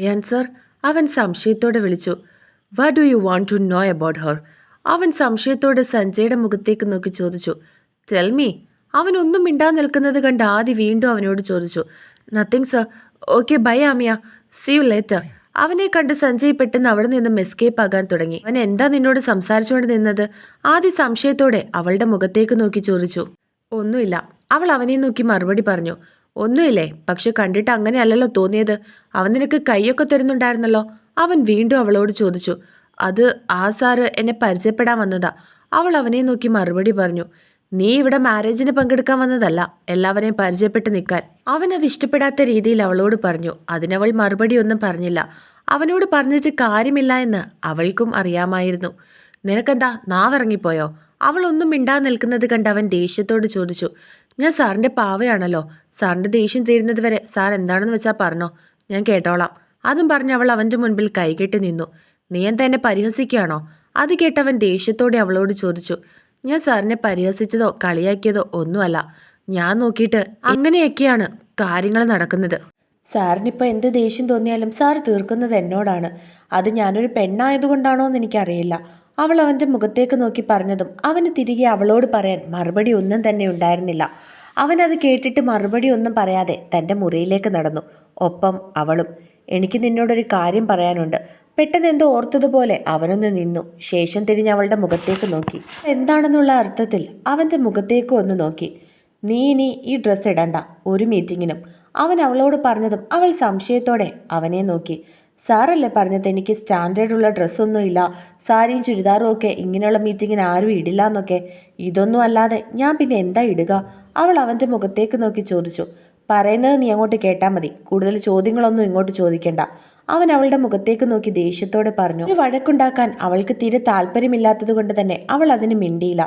Ayan sir അവൻ സംശയത്തോടെ വിളിച്ചു. What do you want to know about her അവൻ സംശയത്തോടെ സഞ്ജയുടെ മുഖത്തേക്ക് നോക്കി ചോദിച്ചു. ടെൽ മീ അവൻ ഒന്നും മിണ്ടാൻ നിൽക്കുന്നത് കണ്ട് ആദി വീണ്ടും അവനോട് ചോദിച്ചു. നത്തിങ് സർ ഓക്കെ ബൈ ആമിയ. സീ യു ലേറ്റർ അവനെ കണ്ട് സഞ്ജയ് പെട്ടെന്ന് അവിടെ നിന്നും എസ്കേപ്പ് ആകാൻ തുടങ്ങി. അവൻ എന്താ നിന്നോട് സംസാരിച്ചുകൊണ്ട് നിന്നത്? ആദ്യ സംശയത്തോടെ അവളുടെ മുഖത്തേക്ക് നോക്കി ചോദിച്ചു. ഒന്നുമില്ല. അവൾ അവനെ നോക്കി മറുപടി പറഞ്ഞു. ഒന്നുമില്ലേ? പക്ഷെ കണ്ടിട്ട് അങ്ങനെയല്ലല്ലോ തോന്നിയത്. അവൻ നിനക്ക് കൈയൊക്കെ തരുന്നുണ്ടായിരുന്നല്ലോ. അവൻ വീണ്ടും അവളോട് ചോദിച്ചു. അത് ആ സാറ് എന്നെ പരിചയപ്പെടാൻ വന്നതാ. അവൾ അവനെ നോക്കി മറുപടി പറഞ്ഞു. നീ ഇവിടെ മാരേജിന് പങ്കെടുക്കാൻ വന്നതല്ല. എല്ലാവരെയും പരിചയപ്പെട്ട് നിൽക്കാൻ. അവൻ അത് ഇഷ്ടപ്പെടാത്ത രീതിയിൽ അവളോട് പറഞ്ഞു. അതിനവൾ മറുപടി ഒന്നും പറഞ്ഞില്ല. അവനോട് പറഞ്ഞിട്ട് കാര്യമില്ല എന്ന് അവൾക്കും അറിയാമായിരുന്നു. നിനക്കെന്താ? നാവിറങ്ങിപ്പോയോ? അവൾ ഒന്നും മിണ്ടാതെ നിൽക്കുന്നത് കണ്ട് അവൻ ദേഷ്യത്തോട് ചോദിച്ചു. ഞാൻ സാറിന്റെ പാവയാണല്ലോ. സാറിന്റെ ദേഷ്യം തീരുന്നത് വരെ സാർ എന്താണെന്ന് വെച്ചാൽ പറഞ്ഞോ. ഞാൻ കേട്ടോളാം. അതും പറഞ്ഞ് അവൾ അവന്റെ മുൻപിൽ കൈകെട്ടി നിന്നു. നീ എന്താ എന്നെ പരിഹസിക്കുകയാണോ? അത് കേട്ടവൻ ദേഷ്യത്തോടെ അവളോട് ചോദിച്ചു. ഞാൻ സാറിനെ പരിഹസിച്ചതോ കളിയാക്കിയതോ ഒന്നുമല്ല. ഞാൻ നോക്കിയിട്ട് അങ്ങനെയൊക്കെയാണ് കാര്യങ്ങൾ നടക്കുന്നത്. സാറിനിപ്പോൾ എന്ത് ദേഷ്യം തോന്നിയാലും സാർ തീർക്കുന്നത് എന്നോടാണ്. അത് ഞാനൊരു പെണ്ണായതുകൊണ്ടാണോ എന്ന് എനിക്കറിയില്ല. അവൾ അവന്റെ മുഖത്തേക്ക് നോക്കി പറഞ്ഞതും അവന് തിരികെ അവളോട് പറയാൻ മറുപടി ഒന്നും തന്നെ ഉണ്ടായിരുന്നില്ല. അവനത് കേട്ടിട്ട് മറുപടി ഒന്നും പറയാതെ തന്റെ മുറിയിലേക്ക് നടന്നു. ഒപ്പം അവളും എനിക്ക് നിന്നോടൊരു കാര്യം പറയാനുണ്ട്. പെട്ടെന്ന് എന്തോ ഓർത്തതുപോലെ അവനൊന്ന് നിന്നു. ശേഷം തിരിഞ്ഞ് അവളുടെ മുഖത്തേക്ക് നോക്കി. എന്താണെന്നുള്ള അർത്ഥത്തിൽ അവന്റെ മുഖത്തേക്ക് ഒന്ന് നോക്കി. നീ ഇനി ഈ ഡ്രസ്സ് ഇടണ്ട. ഒരു മീറ്റിങ്ങിനും. അവൻ അവളോട് പറഞ്ഞതും അവൾ സംശയത്തോടെ അവനെ നോക്കി. സാറല്ലേ പറഞ്ഞത് എനിക്ക് സ്റ്റാൻഡേർഡ് ഉള്ള ഡ്രസ്സൊന്നും ഇല്ല. സാരിയും ചുരിദാറും ഒക്കെ ഇങ്ങനെയുള്ള മീറ്റിങ്ങിന് ആരും ഇടില്ല എന്നൊക്കെ. ഇതൊന്നും അല്ലാതെ ഞാൻ പിന്നെ എന്താ ഇടുക? അവൾ അവന്റെ മുഖത്തേക്ക് നോക്കി ചോദിച്ചു. പറയുന്നത് നീ അങ്ങോട്ട് കേട്ടാൽ മതി. കൂടുതൽ ചോദ്യങ്ങളൊന്നും ഇങ്ങോട്ട് ചോദിക്കണ്ട. അവൻ അവളുടെ മുഖത്തേക്ക് നോക്കി ദേഷ്യത്തോടെ പറഞ്ഞു. ഒരു വഴക്കുണ്ടാക്കാൻ അവൾക്ക് തീരെ താല്പര്യമില്ലാത്തത് കൊണ്ട് തന്നെ അവൾ അതിന് മിണ്ടിയില്ല.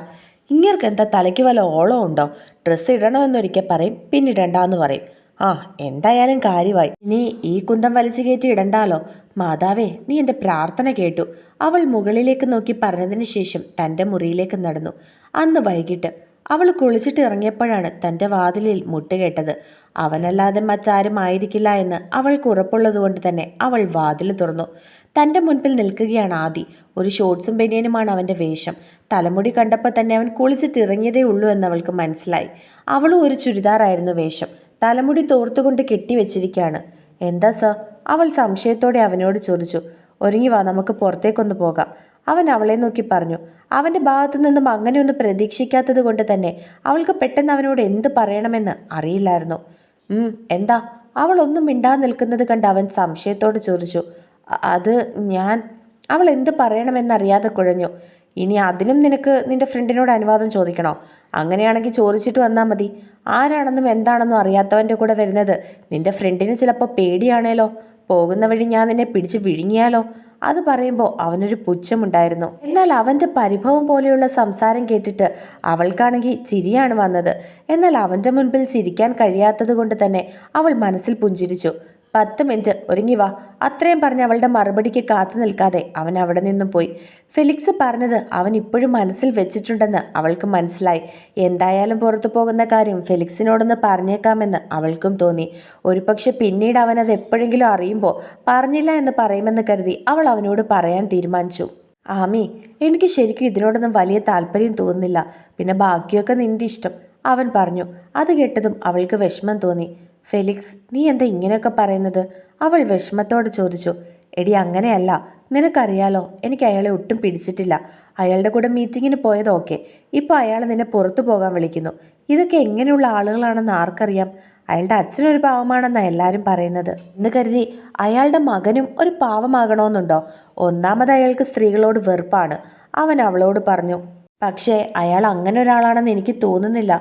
ഇങ്ങർക്ക് എന്താ തലയ്ക്ക് വല്ല ഓളം ഉണ്ടോ ഡ്രസ്സ് ഇടണമെന്നൊരിക്കൽ പറയും പിന്നിടണ്ടെന്ന് പറയും. ആ എന്തായാലും കാര്യമായി. ഇനി ഈ കുന്തം വലിച്ചു കയറ്റി ഇടണ്ടാലോ? മാതാവേ നീ എന്റെ പ്രാർത്ഥന കേട്ടു. അവൾ മുകളിലേക്ക് നോക്കി പറഞ്ഞതിന് ശേഷം തന്റെ മുറിയിലേക്ക് നടന്നു. അന്ന് വൈകിട്ട് അവൾ കുളിച്ചിട്ട് ഇറങ്ങിയപ്പോഴാണ് തന്റെ വാതിലിൽ മുട്ടുകേട്ടത് അവനല്ലാതെ മറ്റാരും ആയിരിക്കില്ല എന്ന് അവൾക്ക് ഉറപ്പുള്ളതുകൊണ്ട് തന്നെ അവൾ വാതിൽ തുറന്നു. തന്റെ മുൻപിൽ നിൽക്കുകയാണ് ആദി. ഒരു ഷോർട്സും ബനിയനുമാണ് അവന്റെ വേഷം. തലമുടി കണ്ടപ്പോൾ തന്നെ അവൻ കുളിച്ചിട്ട് ഇറങ്ങിയതേ ഉള്ളൂ എന്ന് അവൾക്ക് മനസ്സിലായി. അവളും ഒരു ചുരിദാറായിരുന്നു വേഷം. തലമുടി തോർത്തുകൊണ്ട് കെട്ടിവെച്ചിരിക്കുകയാണ് എന്താ സർ? അവൾ സംശയത്തോടെ അവനോട് ചോദിച്ചു. ഒരുങ്ങി വാ നമുക്ക് പുറത്തേക്കൊന്ന് പോകാം. അവൻ അവളെ നോക്കി പറഞ്ഞു. അവന്റെ ഭാഗത്തു നിന്നും അങ്ങനെയൊന്നും പ്രതീക്ഷിക്കാത്തത് കൊണ്ട് തന്നെ അവൾക്ക് പെട്ടെന്ന് അവനോട് എന്ത് പറയണമെന്ന് അറിയില്ലായിരുന്നു. എന്താ? അവൾ ഒന്നും മിണ്ടാതെ നിൽക്കുന്നത് കണ്ട് അവൻ സംശയത്തോട് ചോദിച്ചു. അത് ഞാൻ അവൾ എന്ത് പറയണമെന്നറിയാതെ കുഴഞ്ഞു. ഇനി അതിലും നിനക്ക് നിന്റെ ഫ്രണ്ടിനോട് അനുവാദം ചോദിക്കണോ? അങ്ങനെയാണെങ്കിൽ ചോദിച്ചിട്ട് വന്നാൽ മതി. ആരാണെന്നും എന്താണെന്നും അറിയാത്തവന്റെ കൂടെ വരുന്നത് നിന്റെ ഫ്രണ്ടിന് ചിലപ്പോൾ പേടിയാണേലോ? പോകുന്ന വഴി ഞാൻ നിന്നെ പിടിച്ച് വിഴുങ്ങിയാലോ? അത് പറയുമ്പോൾ അവനൊരു പുച്ഛമുണ്ടായിരുന്നു. എന്നാൽ അവന്റെ പരിഭവം പോലെയുള്ള സംസാരം കേട്ടിട്ട് അവൾക്കാണെങ്കിൽ ചിരിയാണ് വന്നത്. എന്നാൽ അവന്റെ മുൻപിൽ ചിരിക്കാൻ കഴിയാത്തത് കൊണ്ട് തന്നെ അവൾ മനസ്സിൽ പുഞ്ചിരിച്ചു. പത്ത് മിനിറ്റ്. ഒരുങ്ങി വാ. അത്രയും പറഞ്ഞ് അവളുടെ മറുപടിക്ക് കാത്തു നിൽക്കാതെ അവൻ അവിടെ നിന്നും പോയി. ഫെലിക്സ് പറഞ്ഞത് അവൻ ഇപ്പോഴും മനസ്സിൽ വെച്ചിട്ടുണ്ടെന്ന് അവൾക്ക് മനസ്സിലായി. എന്തായാലും പുറത്തു പോകുന്ന കാര്യം ഫെലിക്സിനോടൊന്ന് പറഞ്ഞേക്കാമെന്ന് അവൾക്കും തോന്നി. ഒരുപക്ഷെ പിന്നീട് അവൻ അത് എപ്പോഴെങ്കിലും അറിയുമ്പോൾ പറഞ്ഞില്ല എന്ന് പറയുമെന്ന് കരുതി അവൾ അവനോട് പറയാൻ തീരുമാനിച്ചു. ആമി എനിക്ക് ശരിക്കും ഇതിനോടൊന്നും വലിയ താല്പര്യം തോന്നുന്നില്ല. പിന്നെ ബാക്കിയൊക്കെ നിന്റെ ഇഷ്ടം അവൻ പറഞ്ഞു. അത് കേട്ടതും അവൾക്ക് വിഷമം തോന്നി. ഫെലിക്സ് നീ എന്താ ഇങ്ങനെയൊക്കെ പറയുന്നത്? അവൾ വിഷമത്തോടെ ചോദിച്ചു എടി അങ്ങനെയല്ല. നിനക്കറിയാലോ എനിക്ക് അയാളെ ഒട്ടും പിടിച്ചിട്ടില്ല. അയാളുടെ കൂടെ മീറ്റിങ്ങിന് പോയത് ഓക്കെ ഇപ്പോൾ അയാൾ നിന്നെ പുറത്തു പോകാൻ വിളിക്കുന്നു. ഇതൊക്കെ എങ്ങനെയുള്ള ആളുകളാണെന്ന് ആർക്കറിയാം? അയാളുടെ അച്ഛനൊരു പാവമാണെന്നാണ് എല്ലാവരും പറയുന്നത്. എന്ന് കരുതി അയാളുടെ മകനും ഒരു പാവമാകണമെന്നുണ്ടോ ഒന്നാമത് അയാൾക്ക് സ്ത്രീകളോട് വെറുപ്പാണ്. അവൻ അവളോട് പറഞ്ഞു പക്ഷേ അയാൾ അങ്ങനെ ഒരാളാണെന്ന് എനിക്ക് തോന്നുന്നില്ല.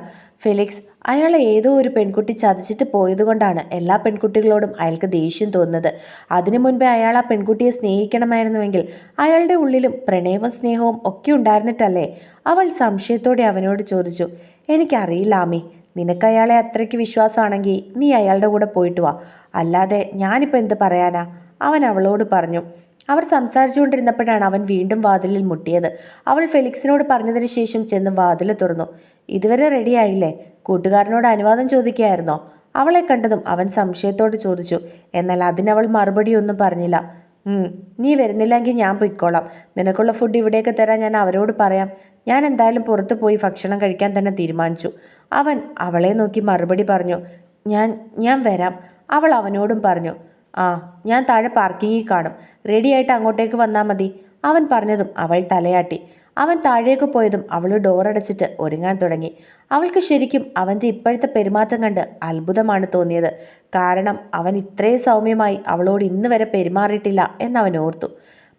ഫെലിക്സ് അയാളെ ഏതോ ഒരു പെൺകുട്ടി ചതിച്ചിട്ട് പോയതുകൊണ്ടാണ് എല്ലാ പെൺകുട്ടികളോടും അയാൾക്ക് ദേഷ്യം തോന്നുന്നത്. അതിനു മുൻപേ അയാൾ ആ പെൺകുട്ടിയെ സ്നേഹിക്കണമായിരുന്നുവെങ്കിൽ അയാളുടെ ഉള്ളിലും പ്രണയവും സ്നേഹവും ഒക്കെ ഉണ്ടായിരുന്നിട്ടല്ലേ? അവൾ സംശയത്തോടെ അവനോട് ചോദിച്ചു എനിക്കറിയില്ല ആമി നിനക്ക് അയാളെ അത്രയ്ക്ക് വിശ്വാസമാണെങ്കിൽ നീ അയാളുടെ കൂടെ പോയിട്ട് വാ. അല്ലാതെ ഞാനിപ്പോൾ എന്ത് പറയാനാ? അവൻ അവളോട് പറഞ്ഞു അവർ സംസാരിച്ചുകൊണ്ടിരുന്നപ്പോഴാണ് അവൻ വീണ്ടും വാതിലിൽ മുട്ടിയത്. അവൾ ഫെലിക്സിനോട് പറഞ്ഞതിന് ശേഷം ചെന്ന് വാതിൽ തുറന്നു. ഇതുവരെ റെഡിയായില്ലേ കൂട്ടുകാരനോട് അനുവാദം ചോദിക്കുകയായിരുന്നോ? അവളെ കണ്ടതും അവൻ സംശയത്തോട് ചോദിച്ചു. എന്നാൽ അതിനവൾ മറുപടിയൊന്നും പറഞ്ഞില്ല. "ഉം, നീ വരുന്നില്ലെങ്കിൽ ഞാൻ പൊയ്ക്കോളാം. നിനക്കുള്ള ഫുഡ് ഇവിടേക്ക് തരാൻ ഞാൻ അവരോട് പറയാം. ഞാൻ എന്തായാലും പുറത്തു പോയി ഭക്ഷണം കഴിക്കാൻ തന്നെ തീരുമാനിച്ചു. അവൻ അവളെ നോക്കി മറുപടി പറഞ്ഞു. ഞാൻ ഞാൻ വരാം. അവൾ അവനോടും പറഞ്ഞു. ആ ഞാൻ താഴെ പാർക്കിങ്ങിൽ കാണും. റെഡിയായിട്ട് അങ്ങോട്ടേക്ക് വന്നാൽ മതി. അവൻ പറഞ്ഞതും അവൾ തലയാട്ടി. അവൻ താഴേക്ക് പോയതും അവൾ ഡോറടച്ചിട്ട് ഒരുങ്ങാൻ തുടങ്ങി. അവൾക്ക് ശരിക്കും അവന്റെ ഇപ്പോഴത്തെ പെരുമാറ്റം കണ്ട് അത്ഭുതമാണ് തോന്നിയത്. കാരണം അവൻ ഇത്രയും സൗമ്യമായി അവളോട് ഇന്ന് വരെ പെരുമാറിയിട്ടില്ല എന്നവൻ ഓർത്തു.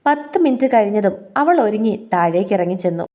പത്ത് മിനിറ്റ് കഴിഞ്ഞതും അവൾ ഒരുങ്ങി താഴേക്ക് ഇറങ്ങി ചെന്നു.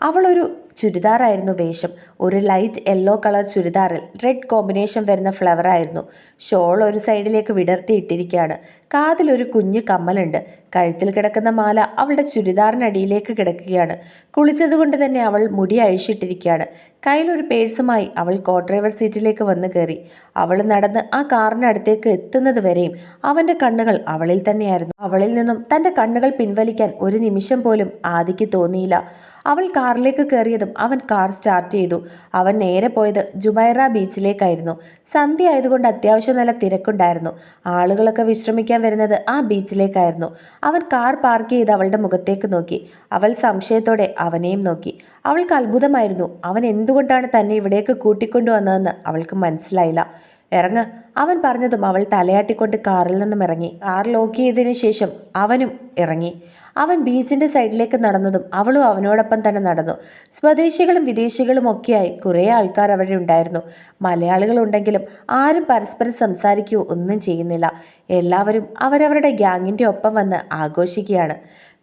അവളൊരു ചുരിദാറായിരുന്നു വേഷം. ഒരു ലൈറ്റ് യെല്ലോ കളർ ചുരിദാറിൽ റെഡ് കോമ്പിനേഷൻ വരുന്ന ഫ്ലവർ ആയിരുന്നു. ഷോൾ ഒരു സൈഡിലേക്ക് വിടർത്തി ഇട്ടിരിക്കുകയാണ്. കാതിലൊരു കുഞ്ഞു കമ്മലുണ്ട്. കഴുത്തിൽ കിടക്കുന്ന മാല അവളുടെ ചുരിദാറിനടിയിലേക്ക് കിടക്കുകയാണ്. കുളിച്ചതുകൊണ്ട് തന്നെ അവൾ മുടി അഴിച്ചിട്ടിരിക്കുകയാണ്. കയ്യിലൊരു പേഴ്സുമായി അവൾ കോ ഡ്രൈവർ സീറ്റിലേക്ക് വന്ന് കയറി. അവൾ നടന്ന് ആ കാറിനടുത്തേക്ക് എത്തുന്നത് വരെയും അവന്റെ കണ്ണുകൾ അവളിൽ തന്നെയായിരുന്നു. അവളിൽ നിന്നും തന്റെ കണ്ണുകൾ പിൻവലിക്കാൻ ഒരു നിമിഷം പോലും ആദിക്ക് തോന്നിയില്ല. അവൾ കാറിലേക്ക് കയറിയതും അവൻ കാർ സ്റ്റാർട്ട് ചെയ്തു. അവൻ നേരെ പോയത് ജുമൈറ ബീച്ചിലേക്കായിരുന്നു. സന്ധ്യ ആയതുകൊണ്ട് അത്യാവശ്യം നല്ല തിരക്കുണ്ടായിരുന്നു. ആളുകളൊക്കെ വിശ്രമിക്കാൻ വരുന്നത് ആ ബീച്ചിലേക്കായിരുന്നു. അവൻ കാർ പാർക്ക് ചെയ്ത് അവളുടെ മുഖത്തേക്ക് നോക്കി. അവൾ സംശയത്തോടെ അവനെയും നോക്കി. അവൾക്ക് അത്ഭുതമായിരുന്നു. അവൻ എന്തുകൊണ്ടാണ് തന്നെ ഇവിടേക്ക് കൂട്ടിക്കൊണ്ടുവന്നതെന്ന് അവൾക്ക് മനസ്സിലായില്ല. ഇറങ്ങ്. അവൻ പറഞ്ഞതും അവൾ തലയാട്ടിക്കൊണ്ട് കാറിൽ നിന്നും ഇറങ്ങി. കാർ ലോക്ക് ചെയ്തതിനു ശേഷം അവനും ഇറങ്ങി. അവൻ ബീച്ചിന്റെ സൈഡിലേക്ക് നടന്നതും അവളും അവനോടൊപ്പം തന്നെ നടന്നു. സ്വദേശികളും വിദേശികളും ഒക്കെയായി കുറേ ആൾക്കാർ അവിടെ ഉണ്ടായിരുന്നു. മലയാളികളുണ്ടെങ്കിലും ആരും പരസ്പരം സംസാരിക്കുകയോ ഒന്നും ചെയ്യുന്നില്ല. എല്ലാവരും അവരവരുടെ ഗ്യാങ്ങിന്റെ ഒപ്പം വന്ന് ആഘോഷിക്കുകയാണ്.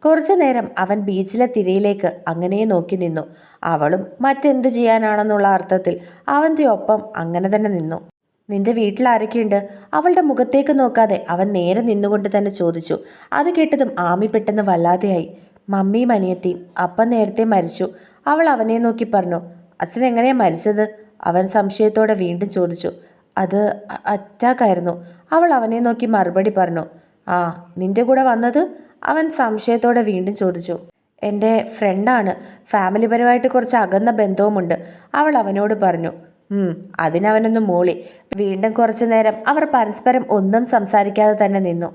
കുറച്ചു നേരം അവൻ ബീച്ചിലെ തിരയിലേക്ക് അങ്ങനെ നോക്കി നിന്നു. അവളും മറ്റെന്ത് ചെയ്യാനാണെന്നുള്ള അർത്ഥത്തിൽ അവന്റെ ഒപ്പം അങ്ങനെ തന്നെ നിന്നു. നിന്റെ വീട്ടിൽ ആരൊക്കെയുണ്ട്? അവളുടെ മുഖത്തേക്ക് നോക്കാതെ അവൻ നേരെ നിന്നുകൊണ്ട് തന്നെ ചോദിച്ചു. അത് കേട്ടതും ആമി പെട്ടെന്ന് വല്ലാതെയായി. മമ്മിയും അനിയത്തിയും അപ്പം നേരത്തെ മരിച്ചു. അവൾ അവനെ നോക്കി പറഞ്ഞു അച്ഛൻ എങ്ങനെയാ മരിച്ചത്? അവൻ സംശയത്തോടെ വീണ്ടും ചോദിച്ചു അത് അറ്റാക്കായിരുന്നു. അവൾ അവനെ നോക്കി മറുപടി പറഞ്ഞു ആ നിന്റെ കൂടെ വന്നത്? അവൻ സംശയത്തോടെ വീണ്ടും ചോദിച്ചു എന്റെ ഫ്രണ്ടാണ്. ഫാമിലിപരമായിട്ട് കുറച്ച് അകന്ന ബന്ധവുമുണ്ട്. അവൾ അവനോട് പറഞ്ഞു അതിനവനൊന്ന് മൂളി. വീണ്ടും കുറച്ചു നേരം അവർ പരസ്പരം ഒന്നും സംസാരിക്കാതെ തന്നെ നിന്നു.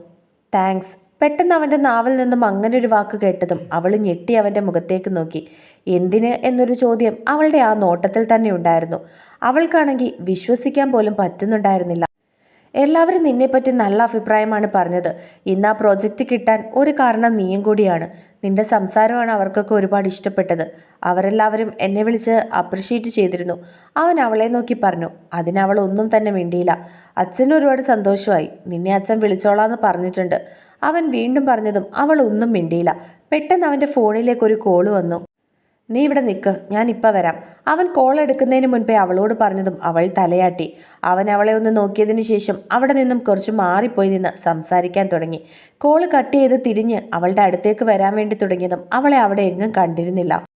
താങ്ക്സ്. പെട്ടെന്ന് അവന്റെ നാവിൽ നിന്നും അങ്ങനെ ഒരു വാക്ക് കേട്ടതും അവൾ ഞെട്ടി അവന്റെ മുഖത്തേക്ക് നോക്കി. എന്തിന്? എന്നൊരു ചോദ്യം അവളുടെ ആ നോട്ടത്തിൽ തന്നെ ഉണ്ടായിരുന്നു. അവൾക്കാണെങ്കിൽ വിശ്വസിക്കാൻ പോലും പറ്റുന്നുണ്ടായിരുന്നില്ല. എല്ലാവരും നിന്നെപ്പറ്റി നല്ല അഭിപ്രായമാണ് പറഞ്ഞത്. ഇന്ന് ആ പ്രോജക്റ്റ് കിട്ടാൻ ഒരു കാരണം നീയും കൂടിയാണ്. നിന്റെ സംസാരമാണ് അവർക്കൊക്കെ ഒരുപാട് ഇഷ്ടപ്പെട്ടത്. അവരെല്ലാവരും എന്നെ വിളിച്ച് അപ്രിഷ്യേറ്റ് ചെയ്തിരുന്നു. അവൻ അവളെ നോക്കി പറഞ്ഞു അതിനവൾ ഒന്നും തന്നെ മിണ്ടിയില്ല. അച്ഛന് ഒരുപാട് സന്തോഷമായി. നിന്നെ അച്ഛൻ വിളിച്ചോളാന്ന് പറഞ്ഞിട്ടുണ്ട്. അവൻ വീണ്ടും പറഞ്ഞതും അവൾ ഒന്നും മിണ്ടിയില്ല. പെട്ടെന്ന് അവന്റെ ഫോണിലേക്ക് ഒരു കോൾ വന്നു. നീ ഇവിടെ നിൽക്ക് ഞാൻ ഇപ്പം വരാം. അവൻ കോൾ എടുക്കുന്നതിന് മുൻപേ അവളോട് പറഞ്ഞതും അവൾ തലയാട്ടി. അവൻ അവളെ ഒന്ന് നോക്കിയതിന് ശേഷം അവിടെ നിന്നും കുറച്ച് മാറിപ്പോയി നിന്ന് സംസാരിക്കാൻ തുടങ്ങി. കോൾ കട്ട് ചെയ്ത് തിരിഞ്ഞ് അവളുടെ അടുത്തേക്ക് വരാൻ വേണ്ടി തുടങ്ങിയതും അവളെ അവിടെ എങ്ങും കണ്ടിരുന്നില്ല.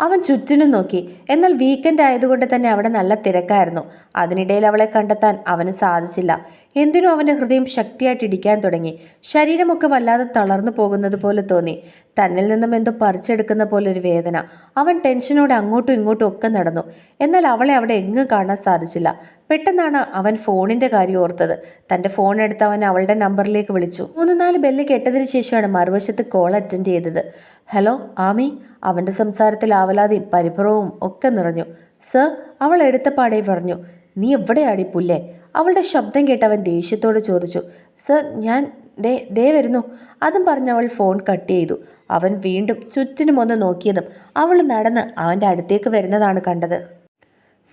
അവൻ ചുറ്റിനും നോക്കി. എന്നാൽ വീക്കെൻഡ് ആയതുകൊണ്ട് തന്നെ അവിടെ നല്ല തിരക്കായിരുന്നു. അതിനിടയിൽ അവളെ കണ്ടെത്താൻ അവന് സാധിച്ചില്ല. എന്തിനും അവന്റെ ഹൃദയം ശക്തിയായിട്ട് ഇടിക്കാൻ തുടങ്ങി. ശരീരമൊക്കെ വല്ലാതെ തളർന്നു പോകുന്നത് പോലെ തോന്നി. തന്നിൽ നിന്നും എന്തോ പറിച്ചെടുക്കുന്ന പോലെ ഒരു വേദന. അവൻ ടെൻഷനോടെ അങ്ങോട്ടും ഇങ്ങോട്ടും ഒക്കെ നടന്നു. എന്നാൽ അവളെ അവിടെ എങ്ങും കാണാൻ സാധിച്ചില്ല. പെട്ടെന്നാണ് അവൻ ഫോണിന്റെ കാര്യം ഓർത്തത്. തന്റെ ഫോൺ എടുത്ത് അവൻ അവളുടെ നമ്പറിലേക്ക് വിളിച്ചു. മൂന്ന് നാല് ബെല്ല് കേട്ടതിന് ശേഷമാണ് മറുവശത്ത് കോൾ അറ്റൻഡ് ചെയ്തത്. ഹലോ ആമി. അവന്റെ സംസാരത്തിൽ ആവലാതിയും പരിഭ്രമവും ഒക്കെ നിറഞ്ഞു. സർ അവൾ എടുത്ത പാടെ പറഞ്ഞു. നീ എവിടെയാടി പുല്ലേ? അവളുടെ ശബ്ദം കേട്ട് അവൻ ദേഷ്യത്തോട് ചോദിച്ചു. സർ ഞാൻ ദേ ദേ വരുന്നു. അതും പറഞ്ഞ് അവൾ ഫോൺ കട്ട് ചെയ്തു. അവൻ വീണ്ടും ചുറ്റിനും ഒന്ന് നോക്കിയതും അവൾ നടന്ന് അവന്റെ അടുത്തേക്ക് വരുന്നതാണ് കണ്ടത്.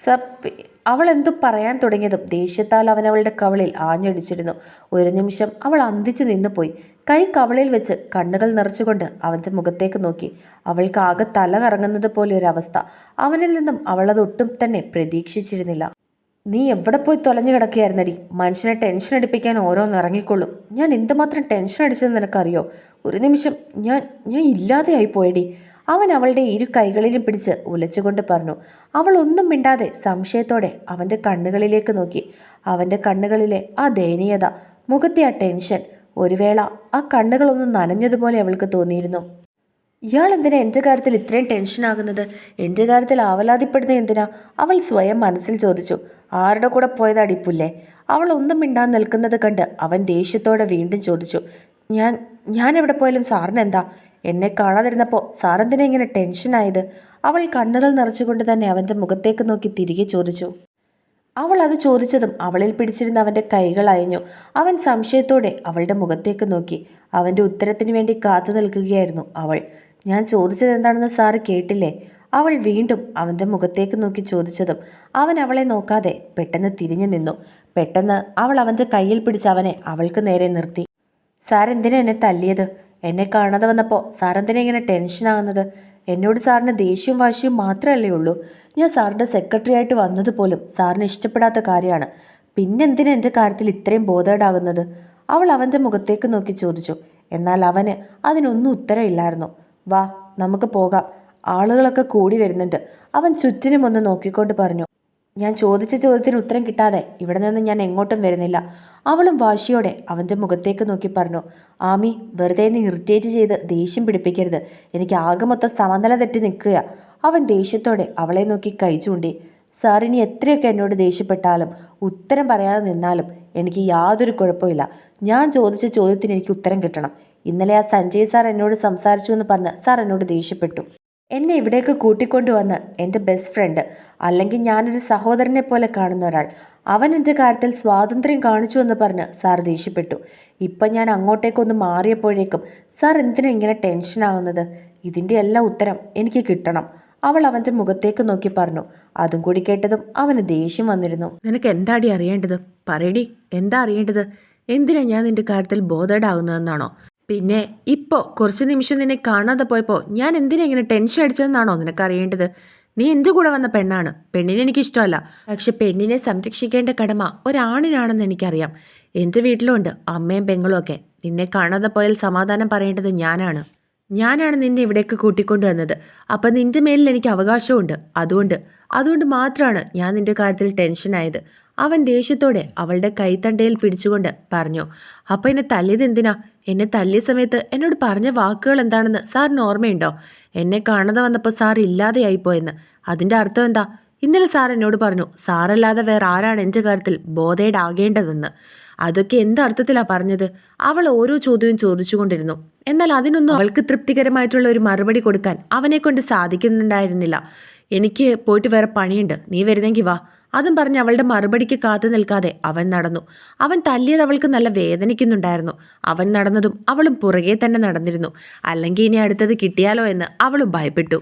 സപ്പ് അവൾ എന്തു പറയാൻ തുടങ്ങിയതും ദേഷ്യത്താൽ അവൻ അവളുടെ കവളിൽ ആഞ്ഞടിച്ചിരുന്നു. ഒരു നിമിഷം അവൾ അന്തിച്ചു നിന്നുപോയി. കൈ കവളിൽ വെച്ച് കണ്ണുകൾ നിറച്ചുകൊണ്ട് അവന്റെ മുഖത്തേക്ക് നോക്കി. അവൾക്ക് ആകെ തല കറങ്ങുന്നത് പോലെ ഒരു അവസ്ഥ അവനിൽ നിന്നും അവളത് ഒട്ടും തന്നെ പ്രതീക്ഷിച്ചിരുന്നില്ല. നീ എവിടെ പോയി തൊലഞ്ഞു കിടക്കുകയായിരുന്നടി? മനുഷ്യനെ ടെൻഷൻ അടിപ്പിക്കാൻ ഓരോന്ന് ഇറങ്ങിക്കൊള്ളും. ഞാൻ എന്തുമാത്രം ടെൻഷൻ അടിച്ചതെന്ന് നിനക്കറിയോ? ഒരു നിമിഷം ഞാൻ ഞാൻ ഇല്ലാതെയായി പോയടി. അവൻ അവളുടെ ഇരു കൈകളിലും പിടിച്ച് ഉലച്ചുകൊണ്ട് പറഞ്ഞു അവൾ ഒന്നും മിണ്ടാതെ സംശയത്തോടെ അവന്റെ കണ്ണുകളിലേക്ക് നോക്കി. അവന്റെ കണ്ണുകളിലെ ആ ദയനീയത മുഖത്തെ ആ ടെൻഷൻ ഒരു വേള ആ കണ്ണുകളൊന്നും നനഞ്ഞതുപോലെ അവൾക്ക് തോന്നിയിരുന്നു. ഇയാൾ എന്തിനാ എന്റെ കാര്യത്തിൽ ഇത്രയും ടെൻഷനാകുന്നത് എന്റെ കാര്യത്തിൽ ആവലാതിപ്പെടുന്ന എന്തിനാ? അവൾ സ്വയം മനസ്സിൽ ചോദിച്ചു. ആരുടെ കൂടെ പോയത് പുല്ലേ അവൾ ഒന്നും മിണ്ടാൻ നിൽക്കുന്നത് കണ്ട് അവൻ ദേഷ്യത്തോടെ വീണ്ടും ചോദിച്ചു. ഞാൻ ഞാൻ എവിടെ പോയാലും സാറിന് എന്താ എന്നെ കാണാതിരുന്നപ്പോൾ സാറെന്തിനെ ഇങ്ങനെ ടെൻഷനായത് അവൾ കണ്ണുകൾ നിറച്ചുകൊണ്ട് തന്നെ അവന്റെ മുഖത്തേക്ക് നോക്കി തിരികെ ചോദിച്ചു. അവൾ അത് ചോദിച്ചതും അവളിൽ പിടിച്ചിരുന്ന അവന്റെ കൈകൾ അയഞ്ഞു. അവൻ സംശയത്തോടെ അവളുടെ മുഖത്തേക്ക് നോക്കി. അവന്റെ ഉത്തരത്തിന് വേണ്ടി കാത്തു നിൽക്കുകയായിരുന്നു അവൾ. ഞാൻ ചോദിച്ചത് എന്താണെന്ന് സാറ് കേട്ടില്ലേ? അവൾ വീണ്ടും അവന്റെ മുഖത്തേക്ക് നോക്കി ചോദിച്ചതും അവൻ അവളെ നോക്കാതെ പെട്ടെന്ന് തിരിഞ്ഞു നിന്നു. പെട്ടെന്ന് അവൾ അവന്റെ കയ്യിൽ പിടിച്ച് അവനെ അവൾക്ക് നേരെ നിർത്തി. സാർ എന്തിനാ എന്നെ തല്ലിയത്? എന്നെ കാണാതെ വന്നപ്പോൾ സാറെന്തിനെ ഇങ്ങനെ ടെൻഷനാകുന്നത് എന്നോട് സാറിന് ദേഷ്യവും വാശിയും മാത്രമല്ലേ ഉള്ളൂ. ഞാൻ സാറിന്റെ സെക്രട്ടറി ആയിട്ട് വന്നത് പോലും സാറിന് ഇഷ്ടപ്പെടാത്ത കാര്യമാണ്. പിന്നെന്തിനാ എന്റെ കാര്യത്തിൽ ഇത്രയും ബോധേഡാകുന്നത് അവൾ അവന്റെ മുഖത്തേക്ക് നോക്കി ചോദിച്ചു. എന്നാൽ അവന് അതിനൊന്നും ഉത്തരമില്ലായിരുന്നു. വാ നമുക്ക് പോകാം. ആളുകളൊക്കെ കൂടി വരുന്നുണ്ട്. അവൻ ചുറ്റിനും ഒന്ന് നോക്കിക്കൊണ്ട് പറഞ്ഞു. ഞാൻ ചോദിച്ച ചോദ്യത്തിന് ഉത്തരം കിട്ടാതെ ഇവിടെ നിന്ന് ഞാൻ എങ്ങോട്ടും വരുന്നില്ല. അവളും വാശിയോടെ അവന്റെ മുഖത്തേക്ക് നോക്കി പറഞ്ഞു ആമി വെറുതെ എന്നെ ഇറിറ്റേറ്റ് ചെയ്ത് ദേഷ്യം പിടിപ്പിക്കരുത്. എനിക്ക് ആകെ മൊത്തം സമനില തെറ്റി നിൽക്കുക അവൻ ദേഷ്യത്തോടെ അവളെ നോക്കി കൈ ചൂണ്ടി സാർ ഇനി എത്രയൊക്കെ എന്നോട് ദേഷ്യപ്പെട്ടാലും ഉത്തരം പറയാതെ നിന്നാലും എനിക്ക് യാതൊരു കുഴപ്പമില്ല ഞാൻ ചോദിച്ച ചോദ്യത്തിന് എനിക്ക് ഉത്തരം കിട്ടണം. ഇന്നലെ ആ സഞ്ജയ് സാർ എന്നോട് സംസാരിച്ചു എന്ന് പറഞ്ഞ് സാർ എന്നോട് ദേഷ്യപ്പെട്ടു. എന്നെ ഇവിടേക്ക് കൂട്ടിക്കൊണ്ടുവന്ന് എന്റെ ബെസ്റ്റ് ഫ്രണ്ട് അല്ലെങ്കിൽ ഞാനൊരു സഹോദരനെ പോലെ കാണുന്ന ഒരാൾ. അവൻ എന്റെ കാര്യത്തിൽ സ്വാതന്ത്ര്യം കാണിച്ചു എന്ന് പറഞ്ഞ് സാർ ദേഷ്യപ്പെട്ടു. ഇപ്പം ഞാൻ അങ്ങോട്ടേക്കൊന്ന് മാറിയപ്പോഴേക്കും സാർ എന്തിനാ ഇങ്ങനെ ടെൻഷനാവുന്നത് ഇതിന്റെ എല്ലാ ഉത്തരം എനിക്ക് കിട്ടണം. അവൾ അവന്റെ മുഖത്തേക്ക് നോക്കി പറഞ്ഞു. അതും കൂടി കേട്ടതും അവന് ദേഷ്യം വന്നിരുന്നു. നിനക്ക് എന്താടി അറിയേണ്ടത്? പറയടി എന്താ അറിയേണ്ടത്? എന്തിനാ ഞാൻ നിന്റെ കാര്യത്തിൽ ബോധേഡാകുന്നതെന്നാണോ പിന്നെ ഇപ്പോൾ കുറച്ച് നിമിഷം നിന്നെ കാണാതെ പോയപ്പോൾ ഞാൻ എന്തിനാ ഇങ്ങനെ ടെൻഷൻ അടിച്ചതെന്നാണോ നിനക്ക് അറിയേണ്ടത്? നീ എന്ത് കൂടെ വന്ന പെണ്ണാണ്. പെണ്ണിനെ എനിക്ക് ഇഷ്ടമല്ല പക്ഷെ പെണ്ണിനെ സംരക്ഷിക്കേണ്ട കടമ ഒരാണിനാണെന്ന് എനിക്കറിയാം. എന്റെ വീട്ടിലുണ്ട് അമ്മയും പെങ്ങളും ഒക്കെ. നിന്നെ കാണാതെ പോയാൽ സമാധാനം പറയേണ്ടത് ഞാനാണ്. ഞാനാണ് നിന്നെ ഇവിടേക്ക് കൂട്ടിക്കൊണ്ടു വന്നത്. അപ്പം നിന്റെ മേലിൽ എനിക്ക് അവകാശമുണ്ട്. അതുകൊണ്ട് അതുകൊണ്ട് മാത്രമാണ് ഞാൻ നിന്റെ കാര്യത്തിൽ ടെൻഷനായത് അവൻ ദേഷ്യത്തോടെ അവളുടെ കൈത്തണ്ടയിൽ പിടിച്ചുകൊണ്ട് പറഞ്ഞു അപ്പോൾ എന്നെ തല്ലിയത് എന്തിനാ? എന്നെ തല്ലിയ സമയത്ത് എന്നോട് പറഞ്ഞ വാക്കുകൾ എന്താണെന്ന് സാറിന് ഓർമ്മയുണ്ടോ? എന്നെ കാണാതെ വന്നപ്പോൾ സാർ ഇല്ലാതെയായിപ്പോയെന്ന്. അതിന്റെ അർത്ഥം എന്താ? ഇന്നലെ സാർ എന്നോട് പറഞ്ഞു സാറല്ലാതെ വേറെ ആരാണ് എന്റെ കാര്യത്തിൽ ബോധേടാകേണ്ടതെന്ന്. അതൊക്കെ എന്തർത്ഥത്തിലാണ് പറഞ്ഞത്? അവൾ ഓരോ ചോദ്യവും ചോദിച്ചുകൊണ്ടിരുന്നു. എന്നാൽ അതിനൊന്നും അവൾക്ക് തൃപ്തികരമായിട്ടുള്ള ഒരു മറുപടി കൊടുക്കാൻ അവനെക്കൊണ്ട് സാധിക്കുന്നുണ്ടായിരുന്നില്ല. എനിക്ക് പോയിട്ട് വേറെ പണിയുണ്ട്. നീ വരുന്നെങ്കിൽ വാ. അതും പറഞ്ഞ് അവളുടെ മറുപടിക്ക് കാത്തു നിൽക്കാതെ അവൻ നടന്നു. അവൻ തല്ലിയത് അവൾക്ക് നല്ല വേദനിക്കുന്നുണ്ടായിരുന്നു. അവൻ നടന്നതും അവളും പുറകെ തന്നെ നടന്നിരുന്നു. അല്ലെങ്കിൽ ഇനി അടുത്തത് കിട്ടിയാലോ എന്ന് അവളും ഭയപ്പെട്ടു.